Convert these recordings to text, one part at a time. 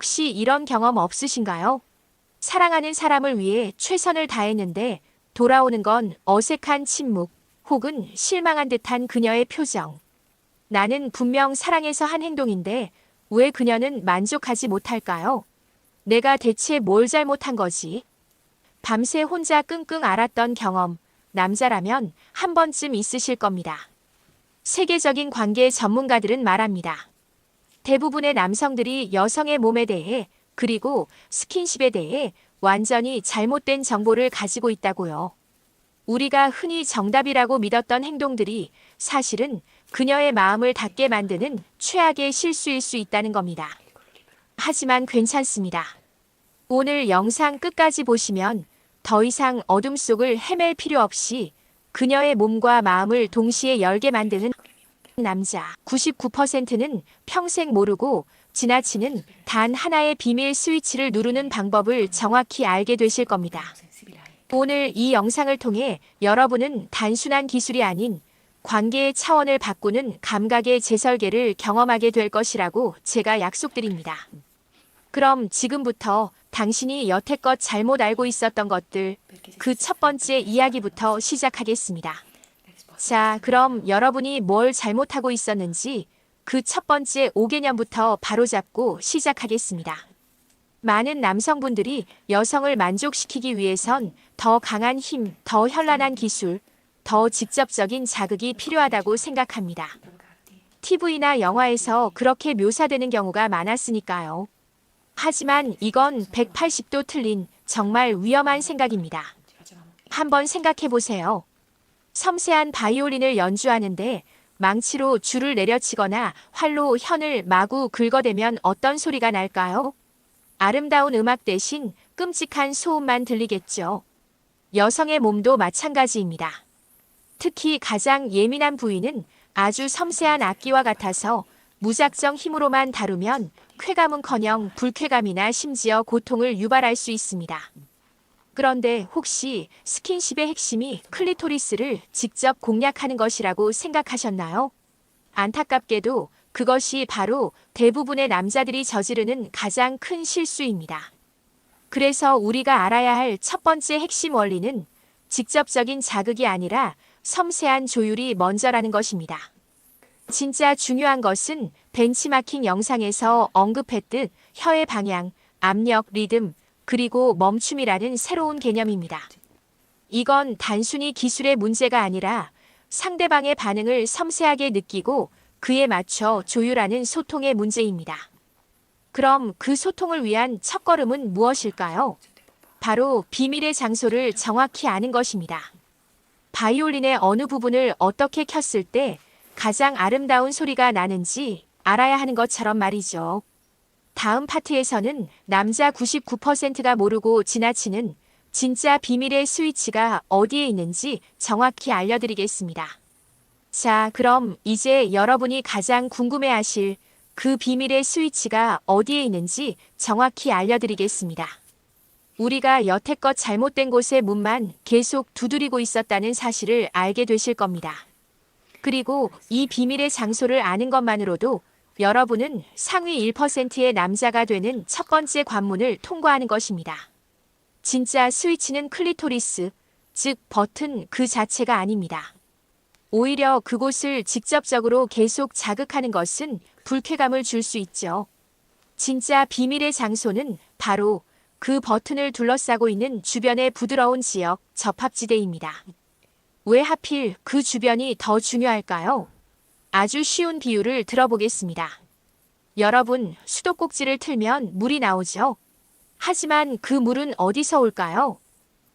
혹시 이런 경험 없으신가요? 사랑하는 사람을 위해 최선을 다했는데 돌아오는 건 어색한 침묵 혹은 실망한 듯한 그녀의 표정. 나는 분명 사랑해서 한 행동인데 왜 그녀는 만족하지 못할까요? 내가 대체 뭘 잘못한 거지? 밤새 혼자 끙끙 앓았던 경험, 남자라면 한 번쯤 있으실 겁니다. 세계적인 관계 전문가들은 말합니다. 대부분의 남성들이 여성의 몸에 대해 그리고 스킨십에 대해 완전히 잘못된 정보를 가지고 있다고요. 우리가 흔히 정답이라고 믿었던 행동들이 사실은 그녀의 마음을 닫게 만드는 최악의 실수일 수 있다는 겁니다. 하지만 괜찮습니다. 오늘 영상 끝까지 보시면 더 이상 어둠 속을 헤맬 필요 없이 그녀의 몸과 마음을 동시에 열게 만드는 남자 99%는 평생 모르고 지나치는 단 하나의 비밀 스위치를 누르는 방법을 정확히 알게 되실 겁니다. 오늘 이 영상을 통해 여러분은 단순한 기술이 아닌 관계의 차원을 바꾸는 감각의 재설계를 경험하게 될 것이라고 제가 약속드립니다. 그럼 지금부터 당신이 여태껏 잘못 알고 있었던 것들 그 첫 번째 이야기부터 시작하겠습니다. 자, 그럼 여러분이 뭘 잘못하고 있었는지 그 첫 번째 5개념부터 바로잡고 시작하겠습니다. 많은 남성분들이 여성을 만족시키기 위해선 더 강한 힘, 더 현란한 기술, 더 직접적인 자극이 필요하다고 생각합니다. TV나 영화에서 그렇게 묘사되는 경우가 많았으니까요. 하지만 이건 180도 틀린 정말 위험한 생각입니다. 한번 생각해 보세요. 섬세한 바이올린을 연주하는데 망치로 줄을 내려치거나 활로 현을 마구 긁어대면 어떤 소리가 날까요? 아름다운 음악 대신 끔찍한 소음만 들리겠죠. 여성의 몸도 마찬가지입니다. 특히 가장 예민한 부위는 아주 섬세한 악기와 같아서 무작정 힘으로만 다루면 쾌감은커녕 불쾌감이나 심지어 고통을 유발할 수 있습니다. 그런데 혹시 스킨십의 핵심이 클리토리스를 직접 공략하는 것이라고 생각하셨나요? 안타깝게도 그것이 바로 대부분의 남자들이 저지르는 가장 큰 실수입니다. 그래서 우리가 알아야 할 첫 번째 핵심 원리는 직접적인 자극이 아니라 섬세한 조율이 먼저라는 것입니다. 진짜 중요한 것은 벤치마킹 영상에서 언급했듯 혀의 방향, 압력, 리듬, 그리고 멈춤이라는 새로운 개념입니다. 이건 단순히 기술의 문제가 아니라 상대방의 반응을 섬세하게 느끼고 그에 맞춰 조율하는 소통의 문제입니다. 그럼 그 소통을 위한 첫걸음은 무엇일까요? 바로 비밀의 장소를 정확히 아는 것입니다. 바이올린의 어느 부분을 어떻게 켰을 때 가장 아름다운 소리가 나는지 알아야 하는 것처럼 말이죠. 다음 파트에서는 남자 99%가 모르고 지나치는 진짜 비밀의 스위치가 어디에 있는지 정확히 알려드리겠습니다. 자, 그럼 이제 여러분이 가장 궁금해하실 그 비밀의 스위치가 어디에 있는지 정확히 알려드리겠습니다. 우리가 여태껏 잘못된 곳의 문만 계속 두드리고 있었다는 사실을 알게 되실 겁니다. 그리고 이 비밀의 장소를 아는 것만으로도 여러분은 상위 1%의 남자가 되는 첫 번째 관문을 통과하는 것입니다. 진짜 스위치는 클리토리스, 즉 버튼 그 자체가 아닙니다. 오히려 그곳을 직접적으로 계속 자극하는 것은 불쾌감을 줄 수 있죠. 진짜 비밀의 장소는 바로 그 버튼을 둘러싸고 있는 주변의 부드러운 지역, 접합지대입니다. 왜 하필 그 주변이 더 중요할까요? 아주 쉬운 비유를 들어보겠습니다. 여러분, 수도꼭지를 틀면 물이 나오죠? 하지만 그 물은 어디서 올까요?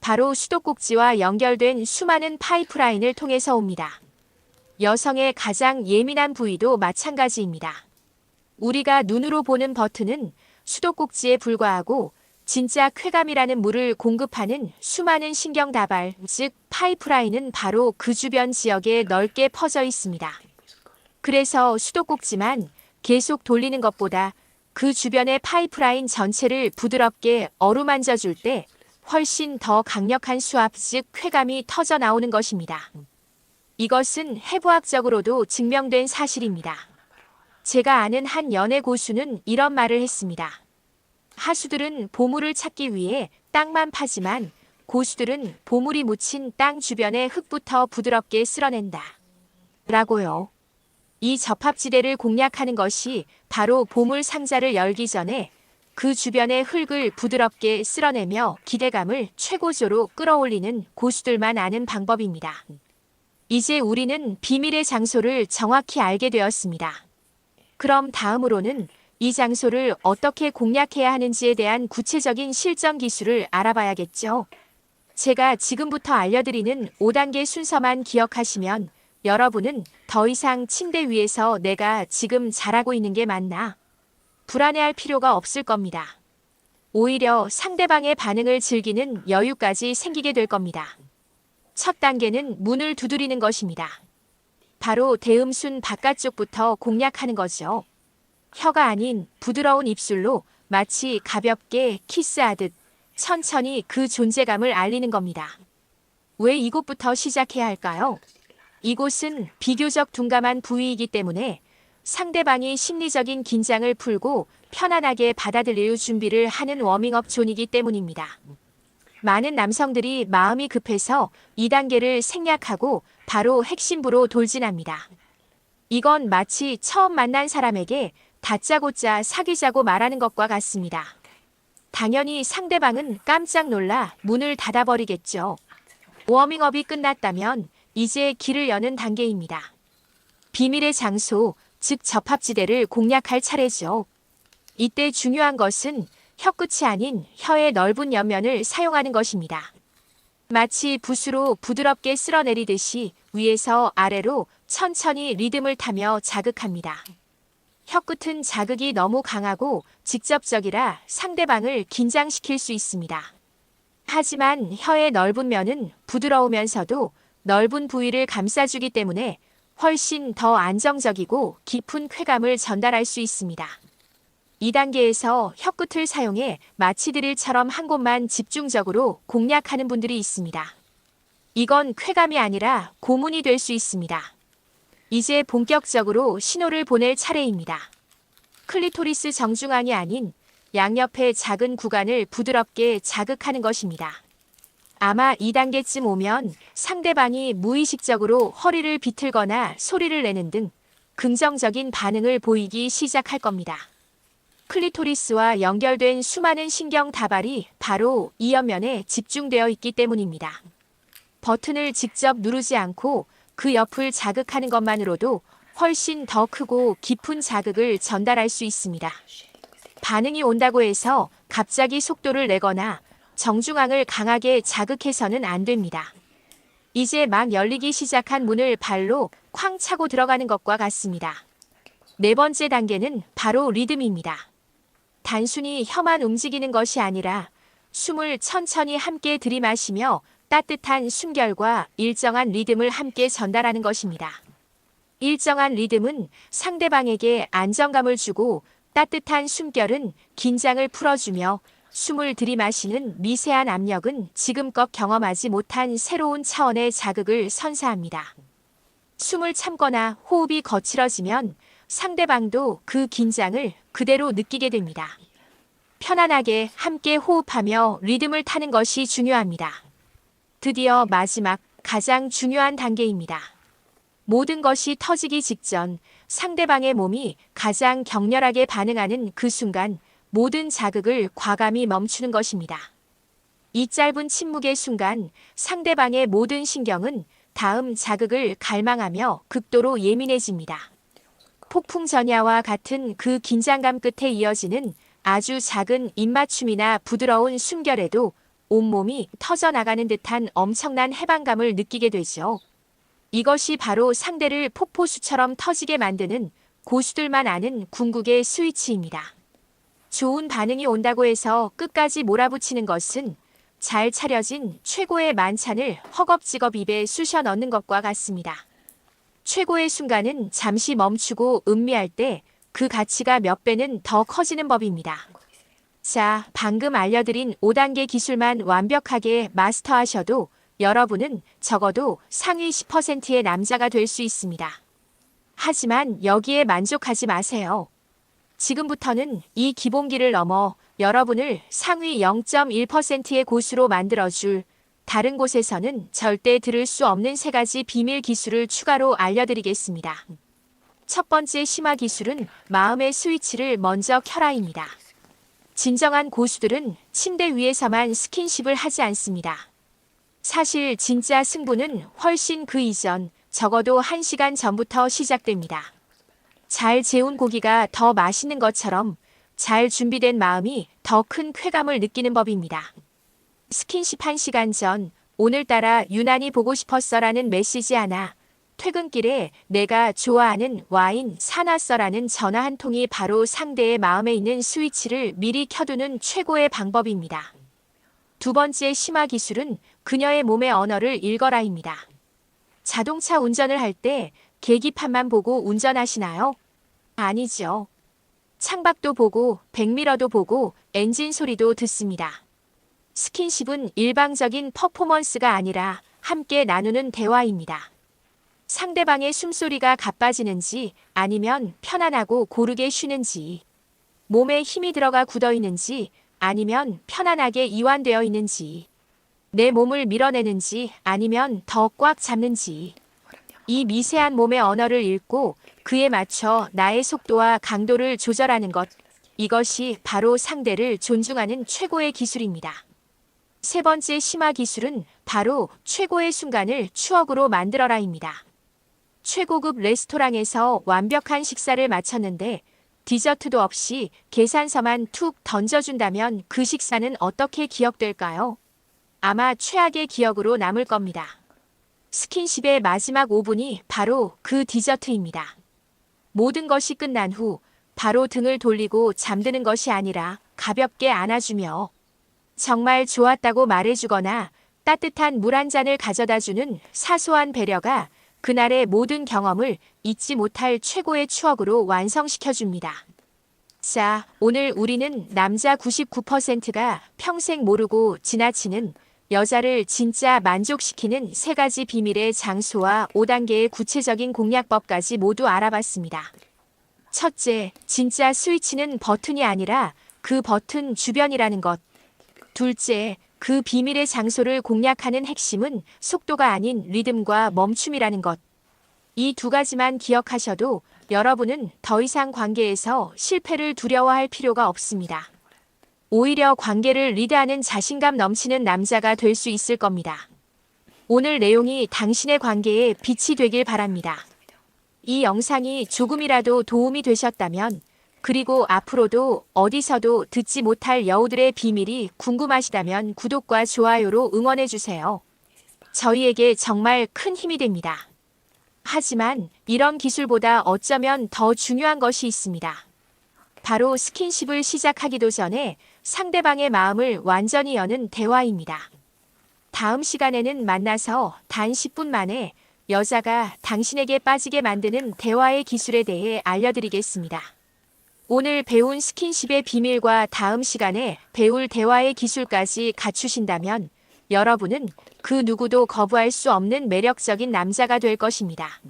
바로 수도꼭지와 연결된 수많은 파이프라인을 통해서 옵니다. 여성의 가장 예민한 부위도 마찬가지입니다. 우리가 눈으로 보는 버튼은 수도꼭지에 불과하고 진짜 쾌감이라는 물을 공급하는 수많은 신경 다발, 즉 파이프라인은 바로 그 주변 지역에 넓게 퍼져 있습니다. 그래서 수도꼭지만 계속 돌리는 것보다 그 주변의 파이프라인 전체를 부드럽게 어루만져 줄 때 훨씬 더 강력한 수압, 즉 쾌감이 터져 나오는 것입니다. 이것은 해부학적으로도 증명된 사실입니다. 제가 아는 한 연애 고수는 이런 말을 했습니다. 하수들은 보물을 찾기 위해 땅만 파지만 고수들은 보물이 묻힌 땅 주변의 흙부터 부드럽게 쓸어낸다. 라고요. 이 접합지대를 공략하는 것이 바로 보물 상자를 열기 전에 그 주변의 흙을 부드럽게 쓸어내며 기대감을 최고조로 끌어올리는 고수들만 아는 방법입니다. 이제 우리는 비밀의 장소를 정확히 알게 되었습니다. 그럼 다음으로는 이 장소를 어떻게 공략해야 하는지에 대한 구체적인 실전 기술을 알아봐야겠죠. 제가 지금부터 알려드리는 5단계 순서만 기억하시면 여러분은 더 이상 침대 위에서 내가 지금 잘하고 있는 게 맞나? 불안해할 필요가 없을 겁니다. 오히려 상대방의 반응을 즐기는 여유까지 생기게 될 겁니다. 첫 단계는 문을 두드리는 것입니다. 바로 대음순 바깥쪽부터 공략하는 거죠. 혀가 아닌 부드러운 입술로 마치 가볍게 키스하듯 천천히 그 존재감을 알리는 겁니다. 왜 이곳부터 시작해야 할까요? 이곳은 비교적 둔감한 부위이기 때문에 상대방이 심리적인 긴장을 풀고 편안하게 받아들일 준비를 하는 워밍업 존이기 때문입니다. 많은 남성들이 마음이 급해서 2단계를 생략하고 바로 핵심부로 돌진합니다. 이건 마치 처음 만난 사람에게 다짜고짜 사귀자고 말하는 것과 같습니다. 당연히 상대방은 깜짝 놀라 문을 닫아버리겠죠. 워밍업이 끝났다면 이제 길을 여는 단계입니다. 비밀의 장소, 즉 접합지대를 공략할 차례죠. 이때 중요한 것은 혀끝이 아닌 혀의 넓은 옆면을 사용하는 것입니다. 마치 붓으로 부드럽게 쓸어내리듯이 위에서 아래로 천천히 리듬을 타며 자극합니다. 혀끝은 자극이 너무 강하고 직접적이라 상대방을 긴장시킬 수 있습니다. 하지만 혀의 넓은 면은 부드러우면서도 넓은 부위를 감싸주기 때문에 훨씬 더 안정적이고 깊은 쾌감을 전달할 수 있습니다. 2단계에서 혀끝을 사용해 마치 드릴처럼 한 곳만 집중적으로 공략하는 분들이 있습니다. 이건 쾌감이 아니라 고문이 될 수 있습니다. 이제 본격적으로 신호를 보낼 차례입니다. 클리토리스 정중앙이 아닌 양옆의 작은 구간을 부드럽게 자극하는 것입니다. 아마 2단계쯤 오면 상대방이 무의식적으로 허리를 비틀거나 소리를 내는 등 긍정적인 반응을 보이기 시작할 겁니다. 클리토리스와 연결된 수많은 신경 다발이 바로 이 옆면에 집중되어 있기 때문입니다. 버튼을 직접 누르지 않고 그 옆을 자극하는 것만으로도 훨씬 더 크고 깊은 자극을 전달할 수 있습니다. 반응이 온다고 해서 갑자기 속도를 내거나 정중앙을 강하게 자극해서는 안 됩니다. 이제 막 열리기 시작한 문을 발로 쾅 차고 들어가는 것과 같습니다. 네 번째 단계는 바로 리듬입니다. 단순히 혀만 움직이는 것이 아니라 숨을 천천히 함께 들이마시며 따뜻한 숨결과 일정한 리듬을 함께 전달하는 것입니다. 일정한 리듬은 상대방에게 안정감을 주고 따뜻한 숨결은 긴장을 풀어주며 숨을 들이마시는 미세한 압력은 지금껏 경험하지 못한 새로운 차원의 자극을 선사합니다. 숨을 참거나 호흡이 거칠어지면 상대방도 그 긴장을 그대로 느끼게 됩니다. 편안하게 함께 호흡하며 리듬을 타는 것이 중요합니다. 드디어 마지막 가장 중요한 단계입니다. 모든 것이 터지기 직전 상대방의 몸이 가장 격렬하게 반응하는 그 순간 모든 자극을 과감히 멈추는 것입니다. 이 짧은 침묵의 순간 상대방의 모든 신경은 다음 자극을 갈망하며 극도로 예민해집니다. 폭풍 전야와 같은 그 긴장감 끝에 이어지는 아주 작은 입맞춤이나 부드러운 숨결에도 온몸이 터져나가는 듯한 엄청난 해방감을 느끼게 되죠. 이것이 바로 상대를 폭포수처럼 터지게 만드는 고수들만 아는 궁극의 스위치입니다. 좋은 반응이 온다고 해서 끝까지 몰아붙이는 것은 잘 차려진 최고의 만찬을 허겁지겁 입에 쑤셔 넣는 것과 같습니다. 최고의 순간은 잠시 멈추고 음미할 때 그 가치가 몇 배는 더 커지는 법입니다. 자, 방금 알려드린 5단계 기술만 완벽하게 마스터하셔도 여러분은 적어도 상위 10%의 남자가 될 수 있습니다. 하지만 여기에 만족하지 마세요. 지금부터는 이 기본기를 넘어 여러분을 상위 0.1%의 고수로 만들어줄 다른 곳에서는 절대 들을 수 없는 세 가지 비밀 기술을 추가로 알려드리겠습니다. 첫 번째 심화 기술은 마음의 스위치를 먼저 켜라입니다. 진정한 고수들은 침대 위에서만 스킨십을 하지 않습니다. 사실 진짜 승부는 훨씬 그 이전, 적어도 1시간 전부터 시작됩니다. 잘 재운 고기가 더 맛있는 것처럼 잘 준비된 마음이 더 큰 쾌감을 느끼는 법입니다. 스킨십 1시간 전, 오늘따라 유난히 보고 싶었어라는 메시지 하나, 퇴근길에 내가 좋아하는 와인 사놨어라는 전화 한 통이 바로 상대의 마음에 있는 스위치를 미리 켜두는 최고의 방법입니다. 두 번째 심화 기술은 그녀의 몸의 언어를 읽어라입니다. 자동차 운전을 할 때 계기판만 보고 운전하시나요? 아니죠. 창밖도 보고 백미러도 보고 엔진 소리도 듣습니다. 스킨십은 일방적인 퍼포먼스가 아니라 함께 나누는 대화입니다. 상대방의 숨소리가 가빠지는지 아니면 편안하고 고르게 쉬는지 몸에 힘이 들어가 굳어 있는지 아니면 편안하게 이완되어 있는지 내 몸을 밀어내는지 아니면 더 꽉 잡는지 이 미세한 몸의 언어를 읽고 그에 맞춰 나의 속도와 강도를 조절하는 것 이것이 바로 상대를 존중하는 최고의 기술입니다. 세 번째 심화 기술은 바로 최고의 순간을 추억으로 만들어라입니다. 최고급 레스토랑에서 완벽한 식사를 마쳤는데 디저트도 없이 계산서만 툭 던져준다면 그 식사는 어떻게 기억될까요? 아마 최악의 기억으로 남을 겁니다. 스킨십의 마지막 5분이 바로 그 디저트입니다. 모든 것이 끝난 후 바로 등을 돌리고 잠드는 것이 아니라 가볍게 안아주며 정말 좋았다고 말해주거나 따뜻한 물 한 잔을 가져다 주는 사소한 배려가 그날의 모든 경험을 잊지 못할 최고의 추억으로 완성시켜줍니다. 자, 오늘 우리는 남자 99%가 평생 모르고 지나치는 여자를 진짜 만족시키는 세 가지 비밀의 장소와 5단계의 구체적인 공략법까지 모두 알아봤습니다. 첫째, 진짜 스위치는 버튼이 아니라 그 버튼 주변이라는 것. 둘째, 그 비밀의 장소를 공략하는 핵심은 속도가 아닌 리듬과 멈춤이라는 것. 이 두 가지만 기억하셔도 여러분은 더 이상 관계에서 실패를 두려워할 필요가 없습니다. 오히려 관계를 리드하는 자신감 넘치는 남자가 될 수 있을 겁니다. 오늘 내용이 당신의 관계에 빛이 되길 바랍니다. 이 영상이 조금이라도 도움이 되셨다면 그리고 앞으로도 어디서도 듣지 못할 여우들의 비밀이 궁금하시다면 구독과 좋아요로 응원해주세요. 저희에게 정말 큰 힘이 됩니다. 하지만 이런 기술보다 어쩌면 더 중요한 것이 있습니다. 바로 스킨십을 시작하기도 전에 상대방의 마음을 완전히 여는 대화입니다. 다음 시간에는 만나서 단 10분 만에 여자가 당신에게 빠지게 만드는 대화의 기술에 대해 알려드리겠습니다. 오늘 배운 스킨십의 비밀과 다음 시간에 배울 대화의 기술까지 갖추신다면 여러분은 그 누구도 거부할 수 없는 매력적인 남자가 될 것입니다.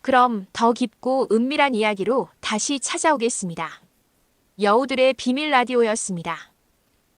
그럼 더 깊고 은밀한 이야기로 다시 찾아오겠습니다. 여우들의 비밀 라디오였습니다.